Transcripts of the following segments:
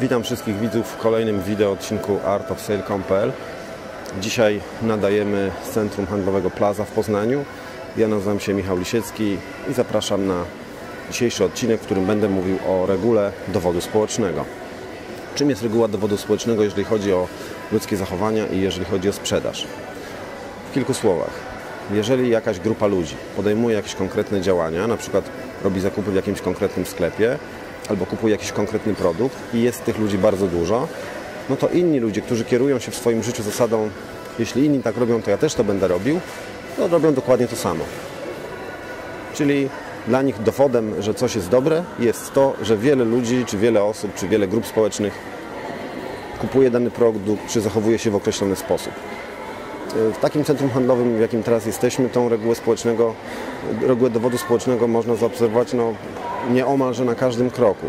Witam wszystkich widzów w kolejnym wideo odcinku artofsale.pl Dzisiaj nadajemy z Centrum Handlowego Plaza w Poznaniu. Ja nazywam się Michał Lisiecki i zapraszam na dzisiejszy odcinek, w którym będę mówił o regule dowodu społecznego. Czym jest reguła dowodu społecznego, jeżeli chodzi o ludzkie zachowania i jeżeli chodzi o sprzedaż? W kilku słowach. Jeżeli jakaś grupa ludzi podejmuje jakieś konkretne działania, na przykład robi zakupy w jakimś konkretnym sklepie, albo kupuje jakiś konkretny produkt i jest tych ludzi bardzo dużo, no to inni ludzie, którzy kierują się w swoim życiu zasadą, jeśli inni tak robią, to ja też to będę robił, to robią dokładnie to samo. Czyli dla nich dowodem, że coś jest dobre, jest to, że wiele ludzi, czy wiele osób, czy wiele grup społecznych kupuje dany produkt, czy zachowuje się w określony sposób. W takim centrum handlowym, w jakim teraz jesteśmy, tą regułę społecznego, regułę dowodu społecznego można zaobserwować no, nieomalże na każdym kroku.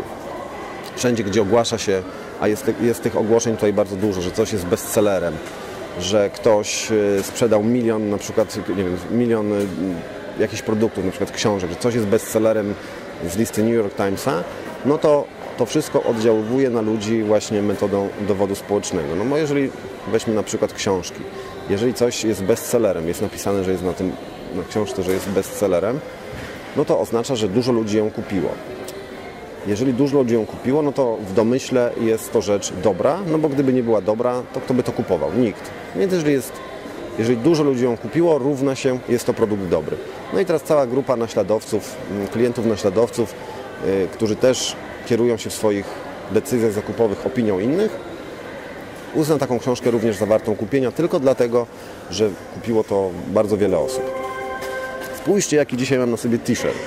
Wszędzie, gdzie ogłasza się, a jest, jest tych ogłoszeń tutaj bardzo dużo, że coś jest bestsellerem, że ktoś y, sprzedał milion, na przykład, nie wiem, milion y, jakichś produktów, na przykład książek, że coś jest bestsellerem z listy New York Timesa, no to to wszystko oddziałuje na ludzi właśnie metodą dowodu społecznego. No bo jeżeli weźmy na przykład książki, jeżeli coś jest bestsellerem, jest napisane, że jest na tym na książce, że jest bestsellerem, no to oznacza, że dużo ludzi ją kupiło. Jeżeli dużo ludzi ją kupiło, no to w domyśle jest to rzecz dobra, no bo gdyby nie była dobra, to kto by to kupował? Nikt. Więc jeżeli, jest, jeżeli dużo ludzi ją kupiło, równa się, jest to produkt dobry. No i teraz cała grupa naśladowców, mm, klientów naśladowców, yy, którzy też kierują się w swoich decyzjach zakupowych opinią innych, uzna taką książkę również zawartą kupienia tylko dlatego, że kupiło to bardzo wiele osób. Spójrzcie, jaki dzisiaj mam na sobie t-shirt.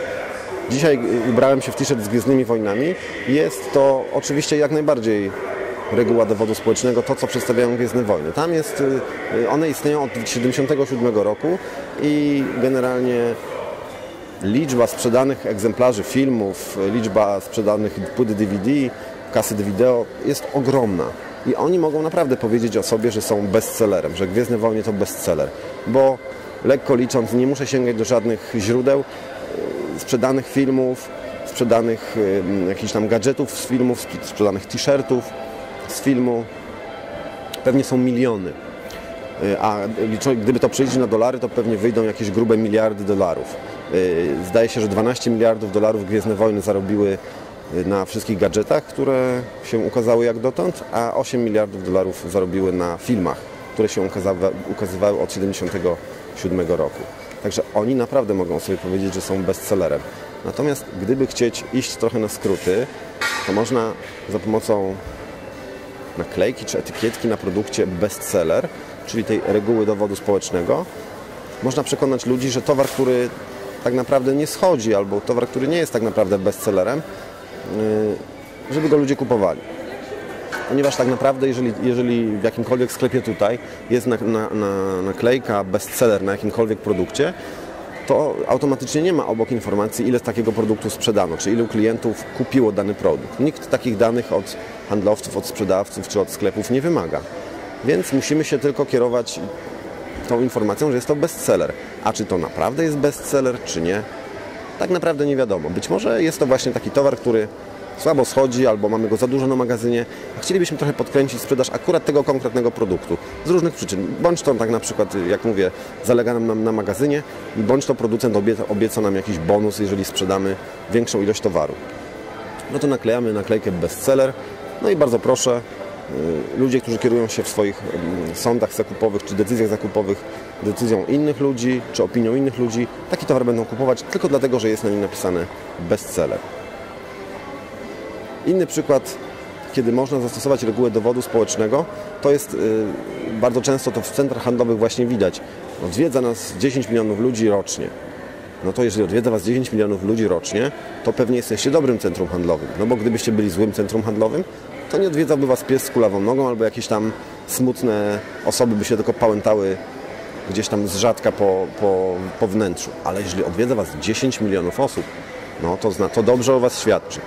Dzisiaj ubrałem się w t-shirt z Gwiezdnymi Wojnami. Jest to oczywiście jak najbardziej reguła dowodu społecznego, to co przedstawiają Gwiezdne Wojny. Tam jest, y, one istnieją od 1977 roku i generalnie liczba sprzedanych egzemplarzy filmów, liczba sprzedanych płyt DVD, kasy wideo jest ogromna. I oni mogą naprawdę powiedzieć o sobie, że są bestsellerem, że Gwiezdne Wojny to bestseller. Bo lekko licząc, nie muszę sięgać do żadnych źródeł e, sprzedanych filmów, sprzedanych e, jakichś tam gadżetów z filmów, sprzedanych t-shirtów z filmu. Pewnie są miliony. E, a gdyby to przejść na dolary, to pewnie wyjdą jakieś grube miliardy dolarów. Zdaje się, że 12 miliardów dolarów Gwiezdne Wojny zarobiły na wszystkich gadżetach, które się ukazały jak dotąd, a 8 miliardów dolarów zarobiły na filmach, które się ukazywały od 1977 roku. Także oni naprawdę mogą sobie powiedzieć, że są bestsellerem. Natomiast gdyby chcieć iść trochę na skróty, to można za pomocą naklejki czy etykietki na produkcie bestseller, czyli tej reguły dowodu społecznego, można przekonać ludzi, że towar, który tak naprawdę nie schodzi, albo towar, który nie jest tak naprawdę bestsellerem, żeby go ludzie kupowali. Ponieważ tak naprawdę, jeżeli, jeżeli w jakimkolwiek sklepie tutaj jest na, na, na, naklejka bestseller na jakimkolwiek produkcie, to automatycznie nie ma obok informacji, ile z takiego produktu sprzedano, czy ilu klientów kupiło dany produkt. Nikt takich danych od handlowców, od sprzedawców czy od sklepów nie wymaga. Więc musimy się tylko kierować tą informacją, że jest to bestseller. A czy to naprawdę jest bestseller, czy nie, tak naprawdę nie wiadomo. Być może jest to właśnie taki towar, który słabo schodzi albo mamy go za dużo na magazynie, a chcielibyśmy trochę podkręcić sprzedaż akurat tego konkretnego produktu z różnych przyczyn. Bądź to tak na przykład, jak mówię, zalega nam na, na magazynie, bądź to producent obieca, obieca nam jakiś bonus, jeżeli sprzedamy większą ilość towaru. No to naklejamy naklejkę bestseller, no i bardzo proszę, ludzie, którzy kierują się w swoich mm, sądach zakupowych czy decyzjach zakupowych decyzją innych ludzi czy opinią innych ludzi, taki towar będą kupować tylko dlatego, że jest na nim napisane bestseller. Inny przykład, kiedy można zastosować regułę dowodu społecznego, to jest yy, bardzo często to w centrach handlowych właśnie widać. Odwiedza nas 10 milionów ludzi rocznie. No to jeżeli odwiedza Was 10 milionów ludzi rocznie, to pewnie jesteście dobrym centrum handlowym. No bo gdybyście byli złym centrum handlowym, to nie odwiedzałby Was pies z kulawą nogą albo jakieś tam smutne osoby by się tylko pałętały gdzieś tam z rzadka po, po, po wnętrzu. Ale jeżeli odwiedza Was 10 milionów osób, no to, zna, to dobrze o Was świadczy.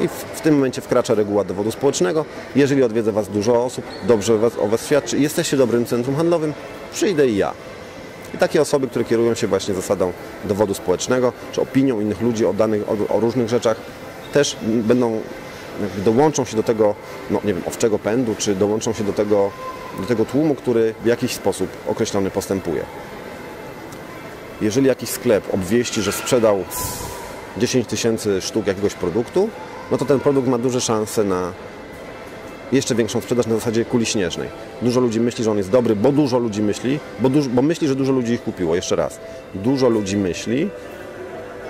I w, w, tym momencie wkracza reguła dowodu społecznego. Jeżeli odwiedza Was dużo osób, dobrze Was, o was świadczy jesteście dobrym centrum handlowym, przyjdę i ja. I takie osoby, które kierują się właśnie zasadą dowodu społecznego, czy opinią innych ludzi o, danych, o, o różnych rzeczach, też będą dołączą się do tego, no nie wiem, owczego pędu, czy dołączą się do tego, do tego tłumu, który w jakiś sposób określony postępuje. Jeżeli jakiś sklep obwieści, że sprzedał 10 tysięcy sztuk jakiegoś produktu, no to ten produkt ma duże szanse na jeszcze większą sprzedaż na zasadzie kuli śnieżnej. Dużo ludzi myśli, że on jest dobry, bo dużo ludzi myśli, bo, dużo, bo myśli, że dużo ludzi ich kupiło. Jeszcze raz. Dużo ludzi myśli,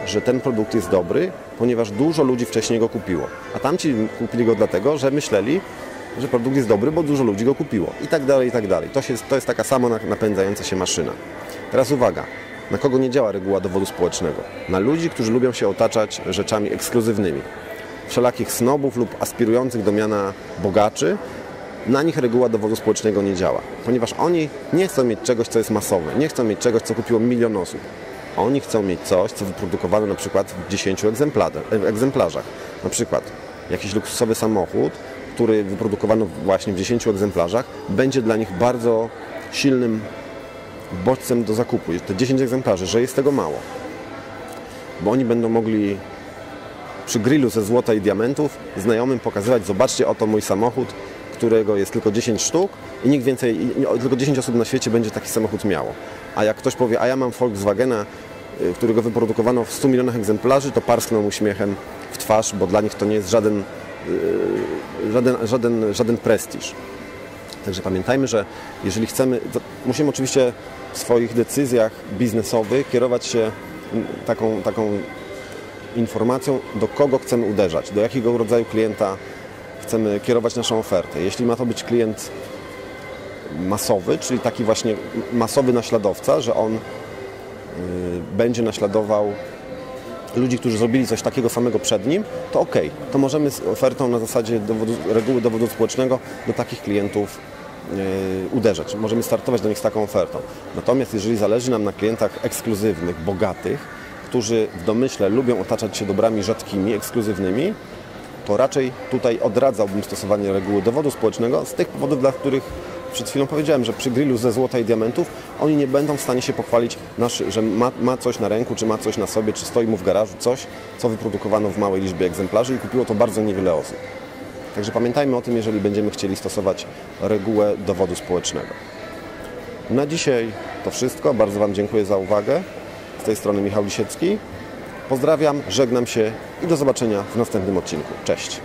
że ten produkt jest dobry, ponieważ dużo ludzi wcześniej go kupiło. A tamci kupili go dlatego, że myśleli, że produkt jest dobry, bo dużo ludzi go kupiło. I tak dalej, i tak dalej. To, się, to jest taka samo napędzająca się maszyna. Teraz uwaga. Na kogo nie działa reguła dowodu społecznego? Na ludzi, którzy lubią się otaczać rzeczami ekskluzywnymi. Wszelakich snobów lub aspirujących do miana bogaczy, na nich reguła dowodu społecznego nie działa. Ponieważ oni nie chcą mieć czegoś, co jest masowe. Nie chcą mieć czegoś, co kupiło milion osób. Oni chcą mieć coś, co wyprodukowano na przykład w 10 egzemplarzach. Na przykład jakiś luksusowy samochód, który wyprodukowano właśnie w 10 egzemplarzach, będzie dla nich bardzo silnym bodźcem do zakupu. Te 10 egzemplarzy, że jest tego mało. Bo oni będą mogli przy grillu ze złota i diamentów znajomym pokazywać, zobaczcie, oto mój samochód, którego jest tylko 10 sztuk i nikt więcej, tylko 10 osób na świecie będzie taki samochód miało. A jak ktoś powie, a ja mam Volkswagena, którego wyprodukowano w 100 milionach egzemplarzy, to parskną uśmiechem w twarz, bo dla nich to nie jest żaden, y, żaden, żaden, żaden prestiż. Także pamiętajmy, że jeżeli chcemy, musimy oczywiście w swoich decyzjach biznesowych kierować się taką, taką informacją, do kogo chcemy uderzać, do jakiego rodzaju klienta chcemy kierować naszą ofertę. Jeśli ma to być klient masowy, czyli taki właśnie masowy naśladowca, że on y, będzie naśladował ludzi, którzy zrobili coś takiego samego przed nim, to ok, to możemy z ofertą na zasadzie dowodu, reguły dowodu społecznego do takich klientów yy, uderzać. Możemy startować do nich z taką ofertą. Natomiast jeżeli zależy nam na klientach ekskluzywnych, bogatych, którzy w domyśle lubią otaczać się dobrami rzadkimi, ekskluzywnymi, to raczej tutaj odradzałbym stosowanie reguły dowodu społecznego z tych powodów, dla których przed chwilą powiedziałem, że przy grillu ze złota i diamentów oni nie będą w stanie się pochwalić, że ma, ma, coś na ręku, czy ma coś na sobie, czy stoi mu w garażu coś, co wyprodukowano w małej liczbie egzemplarzy i kupiło to bardzo niewiele osób. Także pamiętajmy o tym, jeżeli będziemy chcieli stosować regułę dowodu społecznego. Na dzisiaj to wszystko. Bardzo Wam dziękuję za uwagę. Z tej strony Michał Lisiecki. Pozdrawiam, żegnam się i do zobaczenia w następnym odcinku. Cześć!